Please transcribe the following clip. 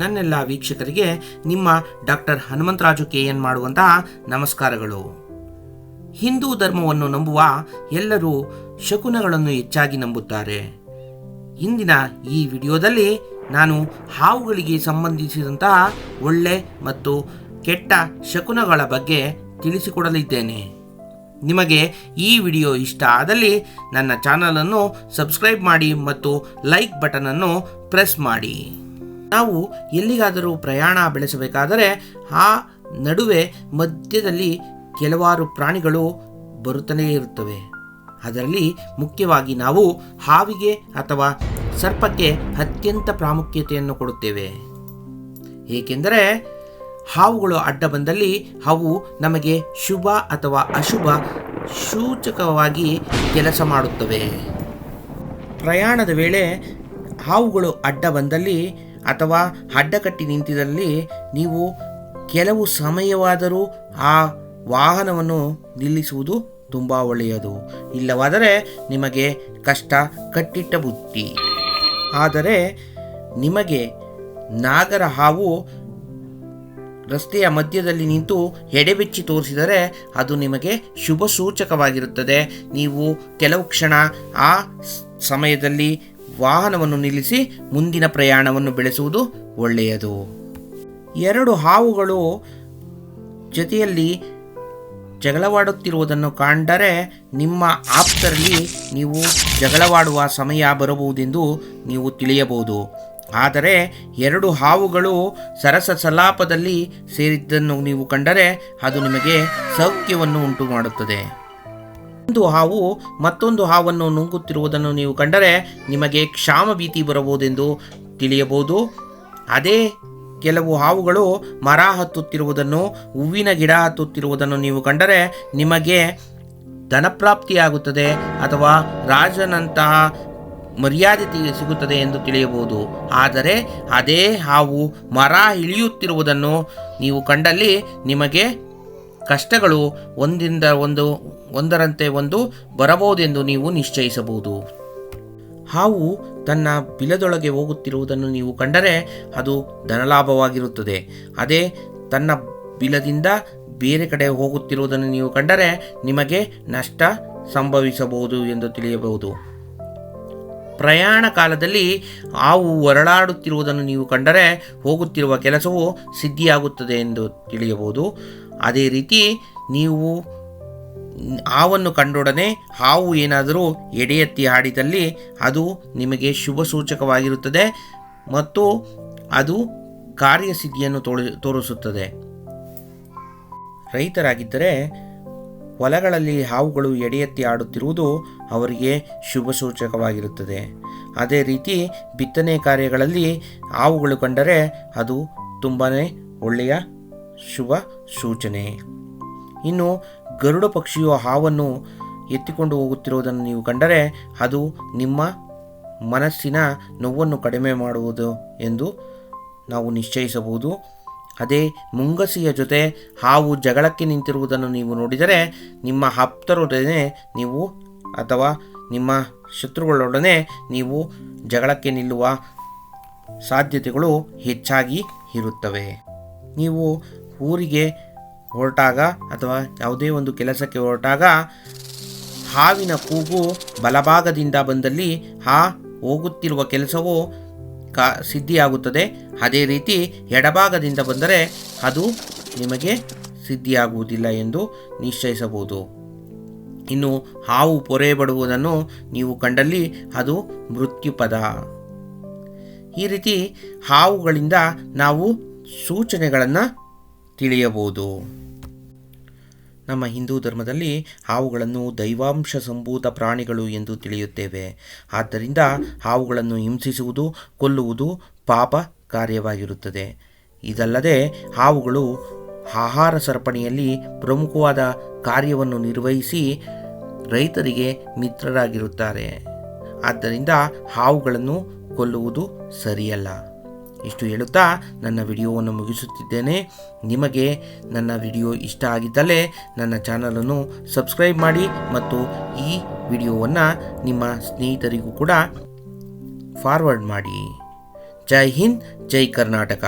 ನನ್ನೆಲ್ಲ ವೀಕ್ಷಕರಿಗೆ ನಿಮ್ಮ ಡಾಕ್ಟರ್ ಹನುಮಂತರಾಜು ಕೆ ಎನ್ ಮಾಡುವಂತಹ ನಮಸ್ಕಾರಗಳು. ಹಿಂದೂ ಧರ್ಮವನ್ನು ನಂಬುವ ಎಲ್ಲರೂ ಶಕುನಗಳನ್ನು ಹೆಚ್ಚಾಗಿ ನಂಬುತ್ತಾರೆ. ಇಂದಿನ ಈ ವಿಡಿಯೋದಲ್ಲಿ ನಾನು ಹಾವುಗಳಿಗೆ ಸಂಬಂಧಿಸಿದಂತಹ ಒಳ್ಳೆ ಮತ್ತು ಕೆಟ್ಟ ಶಕುನಗಳ ಬಗ್ಗೆ ತಿಳಿಸಿಕೊಡಲಿದ್ದೇನೆ. ನಿಮಗೆ ಈ ವಿಡಿಯೋ ಇಷ್ಟ ಆದಲ್ಲಿ ನನ್ನ ಚಾನಲನ್ನು ಸಬ್ಸ್ಕ್ರೈಬ್ ಮಾಡಿ ಮತ್ತು ಲೈಕ್ ಬಟನನ್ನು ಪ್ರೆಸ್ ಮಾಡಿ. ನಾವು ಎಲ್ಲಿಗಾದರೂ ಪ್ರಯಾಣ ಬೆಳೆಸಬೇಕಾದರೆ ಆ ನಡುವೆ ಮಧ್ಯದಲ್ಲಿ ಕೆಲವಾರು ಪ್ರಾಣಿಗಳು ಬರುತ್ತಲೇ ಇರುತ್ತವೆ. ಅದರಲ್ಲಿ ಮುಖ್ಯವಾಗಿ ನಾವು ಹಾವಿಗೆ ಅಥವಾ ಸರ್ಪಕ್ಕೆ ಅತ್ಯಂತ ಪ್ರಾಮುಖ್ಯತೆಯನ್ನು ಕೊಡುತ್ತೇವೆ. ಏಕೆಂದರೆ ಹಾವುಗಳು ಅಡ್ಡ ಬಂದಲ್ಲಿ ಅವು ನಮಗೆ ಶುಭ ಅಥವಾ ಅಶುಭ ಸೂಚಕವಾಗಿ ಕೆಲಸ ಮಾಡುತ್ತವೆ. ಪ್ರಯಾಣದ ವೇಳೆ ಹಾವುಗಳು ಅಡ್ಡ ಬಂದಲ್ಲಿ ಅಥವಾ ಅಡ್ಡಕಟ್ಟಿ ನಿಂತಿದ್ದಲ್ಲಿ ನೀವು ಕೆಲವು ಸಮಯವಾದರೂ ಆ ವಾಹನವನ್ನು ನಿಲ್ಲಿಸುವುದು ತುಂಬ ಒಳ್ಳೆಯದು. ಇಲ್ಲವಾದರೆ ನಿಮಗೆ ಕಷ್ಟ ಕಟ್ಟಿಟ್ಟ ಬುತ್ತಿ. ಆದರೆ ನಿಮಗೆ ನಾಗರ ಹಾವು ರಸ್ತೆಯ ಮಧ್ಯದಲ್ಲಿ ನಿಂತು ಎಡೆಬೆಚ್ಚಿ ತೋರಿಸಿದರೆ ಅದು ನಿಮಗೆ ಶುಭ ಸೂಚಕವಾಗಿರುತ್ತದೆ ನೀವು ಕೆಲವು ಕ್ಷಣ ಆ ಸಮಯದಲ್ಲಿ ವಾಹನವನ್ನು ನಿಲ್ಲಿಸಿ ಮುಂದಿನ ಪ್ರಯಾಣವನ್ನು ಬೆಳೆಸುವುದು ಒಳ್ಳೆಯದು. ಎರಡು ಹಾವುಗಳು ಜೊತೆಯಲ್ಲಿ ಜಗಳವಾಡುತ್ತಿರುವುದನ್ನು ಕಂಡರೆ ನಿಮ್ಮ ಆಪ್ತರಲ್ಲಿ ನೀವು ಜಗಳವಾಡುವ ಸಮಯ ಬರಬಹುದೆಂದು ನೀವು ತಿಳಿಯಬಹುದು. ಆದರೆ ಎರಡು ಹಾವುಗಳು ಸರಸ ಸಲಾಪದಲ್ಲಿ ಸೇರಿದ್ದನ್ನು ನೀವು ಕಂಡರೆ ಅದು ನಿಮಗೆ ಸೌಖ್ಯವನ್ನು ಉಂಟು ಮಾಡುತ್ತದೆ ಒಂದು ಹಾವು ಮತ್ತೊಂದು ಹಾವನ್ನು ನುಂಗುತ್ತಿರುವುದನ್ನು ನೀವು ಕಂಡರೆ ನಿಮಗೆ ಕ್ಷಾಮ ಭೀತಿ ಬರಬಹುದೆಂದು ತಿಳಿಯಬಹುದು. ಅದೇ ಕೆಲವು ಹಾವುಗಳು ಮರ ಹತ್ತುತ್ತಿರುವುದನ್ನು, ಹೂವಿನ ಗಿಡ ಹತ್ತುತ್ತಿರುವುದನ್ನು ನೀವು ಕಂಡರೆ ನಿಮಗೆ ಧನಪ್ರಾಪ್ತಿಯಾಗುತ್ತದೆ ಅಥವಾ ರಾಜನಂತಹ ಮರ್ಯಾದೆ ಸಿಗುತ್ತದೆ ಎಂದು ತಿಳಿಯಬಹುದು. ಆದರೆ ಅದೇ ಹಾವು ಮರ ಇಳಿಯುತ್ತಿರುವುದನ್ನು ನೀವು ಕಂಡಲ್ಲಿ ನಿಮಗೆ ಕಷ್ಟಗಳು ಒಂದಿಂದ ಒಂದು ಒಂದರಂತೆ ಒಂದು ಬರಬಹುದೆಂದು ನೀವು ನಿಶ್ಚಯಿಸಬಹುದು. ಹಾವು ತನ್ನ ಬಿಲದೊಳಗೆ ಹೋಗುತ್ತಿರುವುದನ್ನು ನೀವು ಕಂಡರೆ ಅದು ಧನಲಾಭವಾಗಿರುತ್ತದೆ. ಅದೇ ತನ್ನ ಬಿಲದಿಂದ ಬೇರೆ ಕಡೆ ಹೋಗುತ್ತಿರುವುದನ್ನು ನೀವು ಕಂಡರೆ ನಿಮಗೆ ನಷ್ಟ ಸಂಭವಿಸಬಹುದು ಎಂದು ತಿಳಿಯಬಹುದು. ಪ್ರಯಾಣ ಕಾಲದಲ್ಲಿ ಹಾವು ಹೊರಳಾಡುತ್ತಿರುವುದನ್ನು ನೀವು ಕಂಡರೆ ಹೋಗುತ್ತಿರುವ ಕೆಲಸವು ಸಿದ್ಧಿಯಾಗುತ್ತದೆ ಎಂದು ತಿಳಿಯಬಹುದು. ಅದೇ ರೀತಿ ನೀವು ಹಾವನ್ನು ಕಂಡೊಡನೆ ಹಾವು ಏನಾದರೂ ಎಡೆಯೆತ್ತಿ ಹಾಡಿದಲ್ಲಿ ಅದು ನಿಮಗೆ ಶುಭ ಸೂಚಕವಾಗಿರುತ್ತದೆ ಮತ್ತು ಅದು ಕಾರ್ಯಸಿದ್ಧಿಯನ್ನು ತೋರಿ ತೋರಿಸುತ್ತದೆ. ರೈತರಾಗಿದ್ದರೆ ಹೊಲಗಳಲ್ಲಿ ಹಾವುಗಳು ಎಡೆಯತ್ತಿ ಆಡುತ್ತಿರುವುದು ಅವರಿಗೆ ಶುಭ ಸೂಚಕವಾಗಿರುತ್ತದೆ. ಅದೇ ರೀತಿ ಬಿತ್ತನೆ ಕಾರ್ಯಗಳಲ್ಲಿ ಹಾವುಗಳು ಕಂಡರೆ ಅದು ತುಂಬಾ ಒಳ್ಳೆಯ ಶುಭ ಸೂಚನೆ. ಇನ್ನು ಗರುಡ ಪಕ್ಷಿಯು ಹಾವನ್ನು ಎತ್ತಿಕೊಂಡು ಹೋಗುತ್ತಿರುವುದನ್ನು ನೀವು ಕಂಡರೆ ಅದು ನಿಮ್ಮ ಮನಸ್ಸಿನ ನೋವನ್ನು ಕಡಿಮೆ ಮಾಡುವುದು ಎಂದು ನಾವು ನಿಶ್ಚಯಿಸಬಹುದು. ಅದೇ ಮುಂಗಸಿಯ ಜೊತೆ ಹಾವು ಜಗಳಕ್ಕೆ ನಿಂತಿರುವುದನ್ನು ನೀವು ನೋಡಿದರೆ ನಿಮ್ಮ ಆಪ್ತರೊಡನೆ ನೀವು ಅಥವಾ ನಿಮ್ಮ ಶತ್ರುಗಳೊಡನೆ ನೀವು ಜಗಳಕ್ಕೆ ನಿಲ್ಲುವ ಸಾಧ್ಯತೆಗಳು ಹೆಚ್ಚಾಗಿ ಇರುತ್ತವೆ. ನೀವು ಊರಿಗೆ ಹೊರಟಾಗ ಅಥವಾ ಯಾವುದೇ ಒಂದು ಕೆಲಸಕ್ಕೆ ಹೊರಟಾಗ ಹಾವಿನ ಕೂಗು ಬಲಭಾಗದಿಂದ ಬಂದಲ್ಲಿ ಆ ಹೋಗುತ್ತಿರುವ ಕೆಲಸವು ಕಾ ಸಿದ್ಧಿಯಾಗುತ್ತದೆ. ಅದೇ ರೀತಿ ಎಡಭಾಗದಿಂದ ಬಂದರೆ ಅದು ನಿಮಗೆ ಸಿದ್ಧಿಯಾಗುವುದಿಲ್ಲ ಎಂದು ನಿಶ್ಚಯಿಸಬಹುದು. ಇನ್ನು ಹಾವು ಪೊರೆ ಬಡುವುದನ್ನು ನೀವು ಕಂಡಲ್ಲಿ ಅದು ಮೃತ್ಯುಪದ. ಈ ರೀತಿ ಹಾವುಗಳಿಂದ ನಾವು ಸೂಚನೆಗಳನ್ನು ತಿಳಿಯಬಹುದು. ನಮ್ಮ ಹಿಂದೂ ಧರ್ಮದಲ್ಲಿ ಹಾವುಗಳನ್ನು ದೈವಾಂಶ ಸಂಭೂತ ಪ್ರಾಣಿಗಳು ಎಂದು ತಿಳಿಯುತ್ತೇವೆ. ಆದ್ದರಿಂದ ಹಾವುಗಳನ್ನು ಹಿಂಸಿಸುವುದು, ಕೊಲ್ಲುವುದು ಪಾಪ ಕಾರ್ಯವಾಗಿರುತ್ತದೆ. ಇದಲ್ಲದೆ ಹಾವುಗಳು ಆಹಾರ ಸರಪಣಿಯಲ್ಲಿ ಪ್ರಮುಖವಾದ ಕಾರ್ಯವನ್ನು ನಿರ್ವಹಿಸಿ ರೈತರಿಗೆ ಮಿತ್ರರಾಗಿರುತ್ತಾರೆ. ಆದ್ದರಿಂದ ಹಾವುಗಳನ್ನು ಕೊಲ್ಲುವುದು ಸರಿಯಲ್ಲ. ಇಷ್ಟು ಹೇಳುತ್ತಾ ನನ್ನ ವಿಡಿಯೋವನ್ನು ಮುಗಿಸುತ್ತಿದ್ದೇನೆ. ನಿಮಗೆ ನನ್ನ ವಿಡಿಯೋ ಇಷ್ಟ ಆಗಿದ್ದಲ್ಲಿ ನನ್ನ ಚಾನಲನ್ನು ಸಬ್ಸ್ಕ್ರೈಬ್ ಮಾಡಿ ಮತ್ತು ಈ ವಿಡಿಯೋವನ್ನು ನಿಮ್ಮ ಸ್ನೇಹಿತರಿಗೂ ಕೂಡ ಫಾರ್ವರ್ಡ್ ಮಾಡಿ. ಜೈ ಹಿಂದ್, ಜೈ ಕರ್ನಾಟಕ.